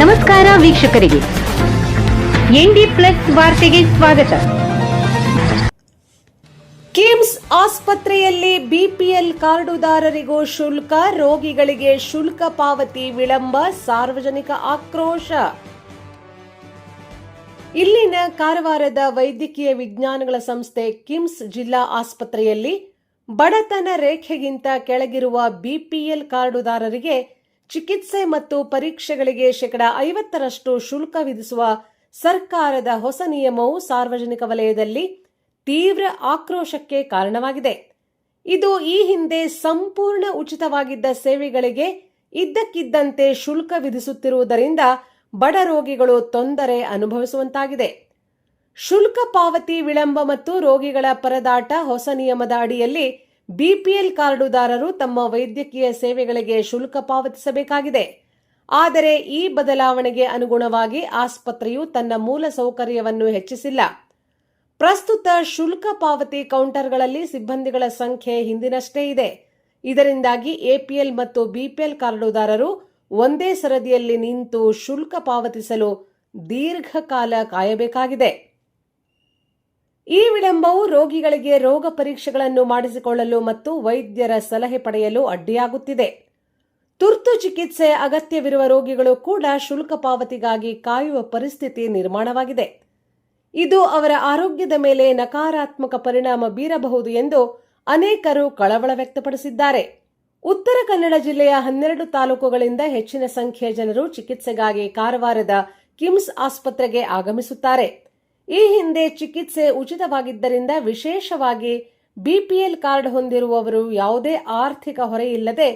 ನಮಸ್ಕಾರ ವೀಕ್ಷಕರಿಗೆ. ND plus ವಾರ್ತೆಗೆ ಸ್ವಾಗತ. ಕಿಮ್ಸ್ ಆಸ್ಪತ್ರೆಯಲ್ಲಿ ಬಿಪಿಎಲ್ ಕಾರ್ಡುದಾರರಿಗೂ ಶುಲ್ಕ, ರೋಗಿಗಳಿಗೆ ಶುಲ್ಕ ಪಾವತಿ ವಿಳಂಬ, ಸಾರ್ವಜನಿಕ ಆಕ್ರೋಶ. ಇಲ್ಲಿನ ಕಾರವಾರದ ವೈದ್ಯಕೀಯ ವಿಜ್ಞಾನಗಳ ಸಂಸ್ಥೆ ಕಿಮ್ಸ್ ಜಿಲ್ಲಾ ಆಸ್ಪತ್ರೆಯಲ್ಲಿ ಬಡತನ ರೇಖೆಗಿಂತ ಕೆಳಗಿರುವ ಬಿಪಿಎಲ್ ಕಾರ್ಡುದಾರರಿಗೆ ಚಿಕಿತ್ಸೆ ಮತ್ತು ಪರೀಕ್ಷೆಗಳಿಗೆ ಶೇಕಡ ಐವತ್ತರಷ್ಟು ಶುಲ್ಕ ವಿಧಿಸುವ ಸರ್ಕಾರದ ಹೊಸ ನಿಯಮವು ಸಾರ್ವಜನಿಕ ವಲಯದಲ್ಲಿ ತೀವ್ರ ಆಕ್ರೋಶಕ್ಕೆ ಕಾರಣವಾಗಿದೆ. ಇದು ಈ ಹಿಂದೆ ಸಂಪೂರ್ಣ ಉಚಿತವಾಗಿದ್ದ ಸೇವೆಗಳಿಗೆ ಇದ್ದಕ್ಕಿದ್ದಂತೆ ಶುಲ್ಕ ವಿಧಿಸುತ್ತಿರುವುದರಿಂದ ಬಡ ರೋಗಿಗಳು ತೊಂದರೆ ಅನುಭವಿಸುವಂತಾಗಿದೆ. ಶುಲ್ಕ ಪಾವತಿ ವಿಳಂಬ ಮತ್ತು ರೋಗಿಗಳ ಪರದಾಟ ಹೊಸ ನಿಯಮದ ಅಡಿಯಲ್ಲಿ ಬಿಪಿಎಲ್ ಕಾರ್ಡುದಾರರು ತಮ್ಮ ವೈದ್ಯಕೀಯ ಸೇವೆಗಳಿಗೆ ಶುಲ್ಕ ಪಾವತಿಸಬೇಕಾಗಿದೆ. ಆದರೆ ಈ ಬದಲಾವಣೆಗೆ ಅನುಗುಣವಾಗಿ ಆಸ್ಪತ್ರೆಯು ತನ್ನ ಮೂಲ ಸೌಕರ್ಯವನ್ನು ಹೆಚ್ಚಿಸಿಲ್ಲ. ಪ್ರಸ್ತುತ ಶುಲ್ಕ ಪಾವತಿ ಕೌಂಟರ್ಗಳಲ್ಲಿ ಸಿಬ್ಬಂದಿಗಳ ಸಂಖ್ಯೆ ಹಿಂದಿನಷ್ಟೇ ಇದೆ. ಇದರಿಂದಾಗಿ ಎಪಿಎಲ್ ಮತ್ತು ಬಿಪಿಎಲ್ ಕಾರ್ಡುದಾರರು ಒಂದೇ ಸರದಿಯಲ್ಲಿ ನಿಂತು ಶುಲ್ಕ ಪಾವತಿಸಲು ದೀರ್ಘಕಾಲ ಕಾಯಬೇಕಾಗಿದೆ. ಈ ವಿಳಂಬವು ರೋಗಿಗಳಿಗೆ ರೋಗ ಪರೀಕ್ಷೆಗಳನ್ನು ಮಾಡಿಸಿಕೊಳ್ಳಲು ಮತ್ತು ವೈದ್ಯರ ಸಲಹೆ ಪಡೆಯಲು ಅಡ್ಡಿಯಾಗುತ್ತಿದೆ. ತುರ್ತು ಚಿಕಿತ್ಸೆ ಅಗತ್ಯವಿರುವ ರೋಗಿಗಳು ಕೂಡ ಶುಲ್ಕ ಪಾವತಿಗಾಗಿ ಕಾಯುವ ಪರಿಸ್ಥಿತಿ ನಿರ್ಮಾಣವಾಗಿದೆ. ಇದು ಅವರ ಆರೋಗ್ಯದ ಮೇಲೆ ನಕಾರಾತ್ಮಕ ಪರಿಣಾಮ ಬೀರಬಹುದು ಎಂದು ಅನೇಕರು ಕಳವಳ ವ್ಯಕ್ತಪಡಿಸಿದ್ದಾರೆ. ಉತ್ತರ ಕನ್ನಡ ಜಿಲ್ಲೆಯ ಹನ್ನೆರಡು ತಾಲೂಕುಗಳಿಂದ ಹೆಚ್ಚಿನ ಸಂಖ್ಯೆಯ ಜನರು ಚಿಕಿತ್ಸೆಗಾಗಿ ಕಾರವಾರದ ಕಿಮ್ಸ್ ಆಸ್ಪತ್ರೆಗೆ ಆಗಮಿಸುತ್ತಾರೆ. ಈ ಹಿಂದೆ ಚಿಕಿತ್ಸೆ ಉಚಿತವಾಗಿದ್ದರಿಂದ ವಿಶೇಷವಾಗಿ ಬಿಪಿಎಲ್ ಕಾರ್ಡ್ ಹೊಂದಿರುವವರು ಯಾವುದೇ ಆರ್ಥಿಕ ಹೊರೆಯಿಲ್ಲದೆ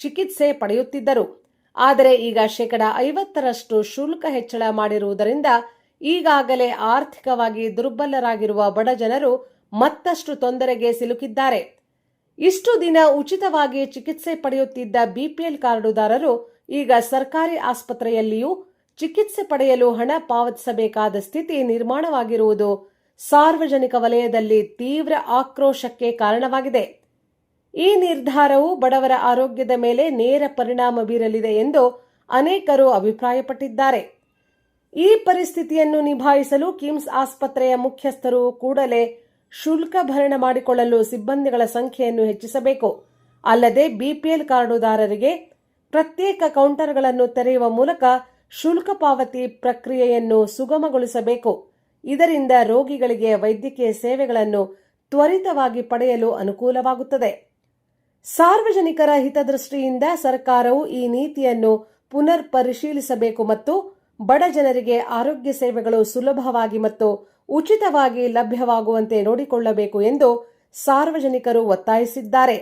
ಚಿಕಿತ್ಸೆ ಪಡೆಯುತ್ತಿದ್ದರು. ಆದರೆ ಈಗ ಶೇಕಡ ಐವತ್ತರಷ್ಟು ಶುಲ್ಕ ಹೆಚ್ಚಳ ಮಾಡಿರುವುದರಿಂದ ಈಗಾಗಲೇ ಆರ್ಥಿಕವಾಗಿ ದುರ್ಬಲರಾಗಿರುವ ಬಡ ಜನರು ಮತ್ತಷ್ಟು ತೊಂದರೆಗೆ ಸಿಲುಕಿದ್ದಾರೆ. ಇಷ್ಟು ದಿನ ಉಚಿತವಾಗಿ ಚಿಕಿತ್ಸೆ ಪಡೆಯುತ್ತಿದ್ದ ಬಿಪಿಎಲ್ ಕಾರ್ಡುದಾರರು ಈಗ ಸರ್ಕಾರಿ ಆಸ್ಪತ್ರೆಯಲ್ಲಿಯೂ ಚಿಕಿತ್ಸೆ ಪಡೆಯಲು ಹಣ ಪಾವತಿಸಬೇಕಾದ ಸ್ಥಿತಿ ನಿರ್ಮಾಣವಾಗಿರುವುದು ಸಾರ್ವಜನಿಕ ವಲಯದಲ್ಲಿ ತೀವ್ರ ಆಕ್ರೋಶಕ್ಕೆ ಕಾರಣವಾಗಿದೆ. ಈ ನಿರ್ಧಾರವು ಬಡವರ ಆರೋಗ್ಯದ ಮೇಲೆ ನೇರ ಪರಿಣಾಮ ಬೀರಲಿದೆ ಎಂದು ಅನೇಕರು ಅಭಿಪ್ರಾಯಪಟ್ಟಿದ್ದಾರೆ. ಈ ಪರಿಸ್ಥಿತಿಯನ್ನು ನಿಭಾಯಿಸಲು ಕಿಮ್ಸ್ ಆಸ್ಪತ್ರೆಯ ಮುಖ್ಯಸ್ಥರು ಕೂಡಲೇ ಶುಲ್ಕ ಭರಣ ಮಾಡಿಕೊಳ್ಳಲು ಸಿಬ್ಬಂದಿಗಳ ಸಂಖ್ಯೆಯನ್ನು ಹೆಚ್ಚಿಸಬೇಕು. ಅಲ್ಲದೆ ಬಿಪಿಎಲ್ ಕಾರ್ಡುದಾರರಿಗೆ ಪ್ರತ್ಯೇಕ ಕೌಂಟರ್ಗಳನ್ನು ತೆರೆಯುವ ಮೂಲಕ ಶುಲ್ಕ ಪಾವತಿ ಪ್ರಕ್ರಿಯೆಯನ್ನು ಸುಗಮಗೊಳಿಸಬೇಕು. ಇದರಿಂದ ರೋಗಿಗಳಿಗೆ ವೈದ್ಯಕೀಯ ಸೇವೆಗಳನ್ನು ತ್ವರಿತವಾಗಿ ಪಡೆಯಲು ಅನುಕೂಲವಾಗುತ್ತದೆ. ಸಾರ್ವಜನಿಕರ ಹಿತದೃಷ್ಟಿಯಿಂದ ಸರ್ಕಾರವು ಈ ನೀತಿಯನ್ನು ಪುನರ್ ಪರಿಶೀಲಿಸಬೇಕು ಮತ್ತು ಬಡ ಜನರಿಗೆ ಆರೋಗ್ಯ ಸೇವೆಗಳು ಸುಲಭವಾಗಿ ಮತ್ತು ಉಚಿತವಾಗಿ ಲಭ್ಯವಾಗುವಂತೆ ನೋಡಿಕೊಳ್ಳಬೇಕು ಎಂದು ಸಾರ್ವಜನಿಕರು ಒತ್ತಾಯಿಸಿದ್ದಾರೆ.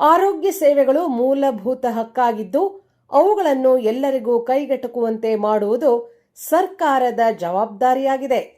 ಆರೋಗ್ಯ ಸೇವೆಗಳು ಮೂಲಭೂತ ಹಕ್ಕಾಗಿದ್ದು ಅವುಗಳನ್ನು ಎಲ್ಲರಿಗೂ ಕೈಗೆಟುಕುವಂತೆ ಮಾಡುವುದು ಸರ್ಕಾರದ ಜವಾಬ್ದಾರಿಯಾಗಿದೆ.